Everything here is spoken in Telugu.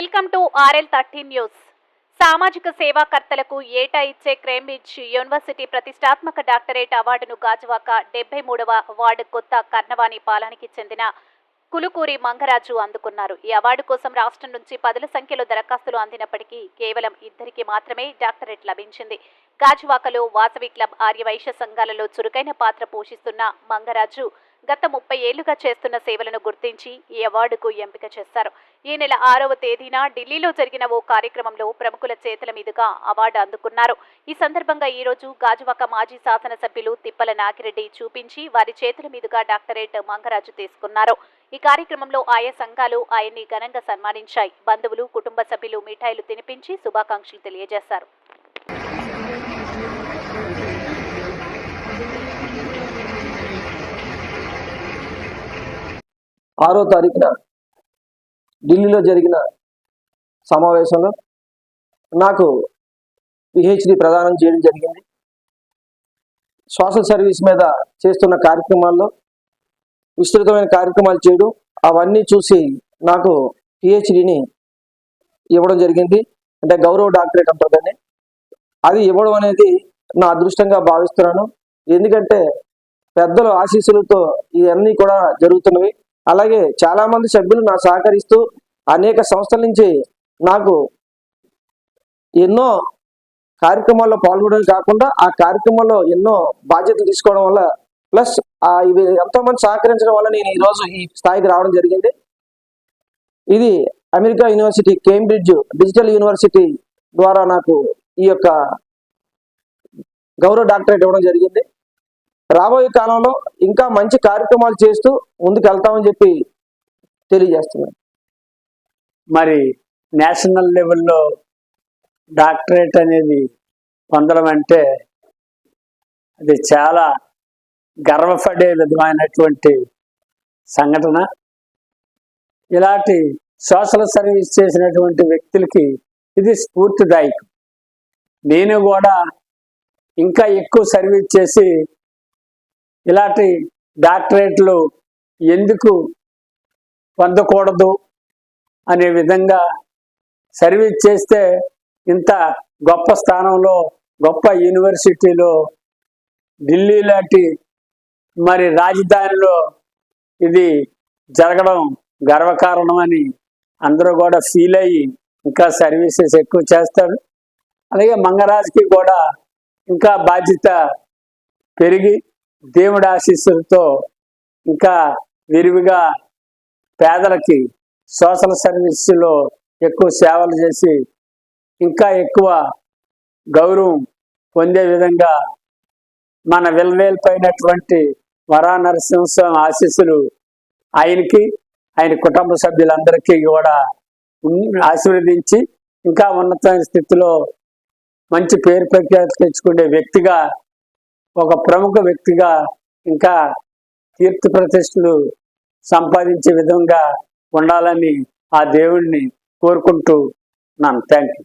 Welcome to RL thirteen news. సామాజిక సేవాకర్తలకు ఏటా ఇచ్చే కేంబ్రిడ్జ్ యూనివర్సిటీ ప్రతిష్టాత్మక డాక్టరేట్ అవార్డును గాజువాక డెబ్బై మూడవ వార్డు కొత్త కర్ణవాణి పాలానికి చెందిన కులుకూరి మంగరాజు అందుకున్నారు. ఈ అవార్డు కోసం రాష్ట్రం నుంచి పదుల సంఖ్యలో దరఖాస్తులు అందినప్పటికీ కేవలం ఇద్దరికి మాత్రమే డాక్టరేట్ లభించింది. గాజువాకలో వాసవి క్లబ్ ఆర్యవైశ్య సంఘాలలో చురుకైన పాత్ర పోషిస్తున్న మంగరాజు గత ముప్పై ఏళ్ళుగా చేస్తున్న సేవలను గుర్తించి ఈ అవార్డుకు ఎంపిక చేశారు. ఈ నెల ఆరవ తేదీన ఢిల్లీలో జరిగిన ఓ కార్యక్రమంలో ప్రముఖుల చేతుల మీదుగా అవార్డు అందుకున్నారు. ఈ సందర్భంగా ఈ రోజు గాజువాక మాజీ శాసనసభ్యులు తిప్పల నాగిరెడ్డి చూపించి వారి చేతుల మీదుగా డాక్టరేట్ మంగరాజు తీసుకున్నారు. ఈ కార్యక్రమంలో ఆయా సంఘాలు ఆయన్ని ఘనంగా సన్మానించాయి. బంధువులు కుటుంబ సభ్యులు మిఠాయిలు తినిపించి శుభాకాంక్షలు తెలియజేశారు. ఆరో తారీఖున ఢిల్లీలో జరిగిన సమావేశంలో నాకు పిహెచ్డి ప్రదానం చేయడం జరిగింది. సోషల్ సర్వీస్ మీద చేస్తున్న కార్యక్రమాల్లో విస్తృతమైన కార్యక్రమాలు చేయడం అవన్నీ చూసి నాకు పిహెచ్డిని ఇవ్వడం జరిగింది. అంటే గౌరవ డాక్టరేట్ అంటుందని అది ఇవ్వడం అనేది నా అదృష్టంగా భావిస్తున్నాను. ఎందుకంటే పెద్దల ఆశీస్సులతో ఇవన్నీ కూడా జరుగుతున్నవి. అలాగే చాలా మంది సభ్యులు నా సహకరిస్తూ అనేక సంస్థల నుంచి నాకు ఎన్నో కార్యక్రమాల్లో పాల్గొనడం కాకుండా ఆ కార్యక్రమాల్లో ఎన్నో బాధ్యతలు తీసుకోవడం వల్ల ప్లస్ ఆ ఇవి ఎంతో మంది సహకరించడం వల్ల నేను ఈరోజు ఈ స్థాయికి రావడం జరిగింది. ఇది America university Cambridge digital university ద్వారా నాకు ఈ యొక్క గౌరవ డాక్టరేట్ ఇవ్వడం జరిగింది. రాబోయే కాలంలో ఇంకా మంచి కార్యక్రమాలు చేస్తూ ముందుకు వెళ్తామని చెప్పి తెలియజేస్తున్నాను. మరి నేషనల్ లెవెల్లో డాక్టరేట్ అనేది పొందడం అంటే అది చాలా గర్వపడే విధమైనటువంటి సంఘటన. ఇలాంటి సోషల్ సర్వీస్ చేసినటువంటి వ్యక్తులకి ఇది స్ఫూర్తిదాయకం. నేను కూడా ఇంకా ఎక్కువ సర్వీస్ చేసి ఇలాంటి డాక్టరేట్లు ఎందుకు పొందకూడదు అనే విధంగా సర్వీస్ చేస్తే ఇంత గొప్ప స్థానంలో గొప్ప యూనివర్సిటీలో ఢిల్లీ లాంటి మరి రాజధానిలో ఇది జరగడం గర్వకారణమని అందరూ కూడా ఫీల్ అయ్యి ఇంకా సర్వీసెస్ ఎక్కువ చేస్తారు. అలాగే మంగరాజుకి కూడా ఇంకా బాధ్యత పెరిగి దేవుడి ఆశీస్సులతో ఇంకా విరివిగా పేదలకి సోషల్ సర్వీస్లో ఎక్కువ సేవలు చేసి ఇంకా ఎక్కువ గౌరవం పొందే విధంగా మన విల్వేల్పోయినటువంటి వరా నరసింహస్వామి ఆశీస్సులు ఆయనకి ఆయన కుటుంబ సభ్యులందరికీ కూడా ఆశీర్వదించి ఇంకా ఉన్నతమైన స్థితిలో మంచి పేరు ప్రఖ్యాతి తెచ్చుకునే వ్యక్తిగా ఒక ప్రముఖ వ్యక్తిగా ఇంకా కీర్తి ప్రతిష్టలు సంపాదించే విధంగా ఉండాలని ఆ దేవుణ్ణి కోరుకుంటూ ఉన్నాను థ్యాంక్ యూ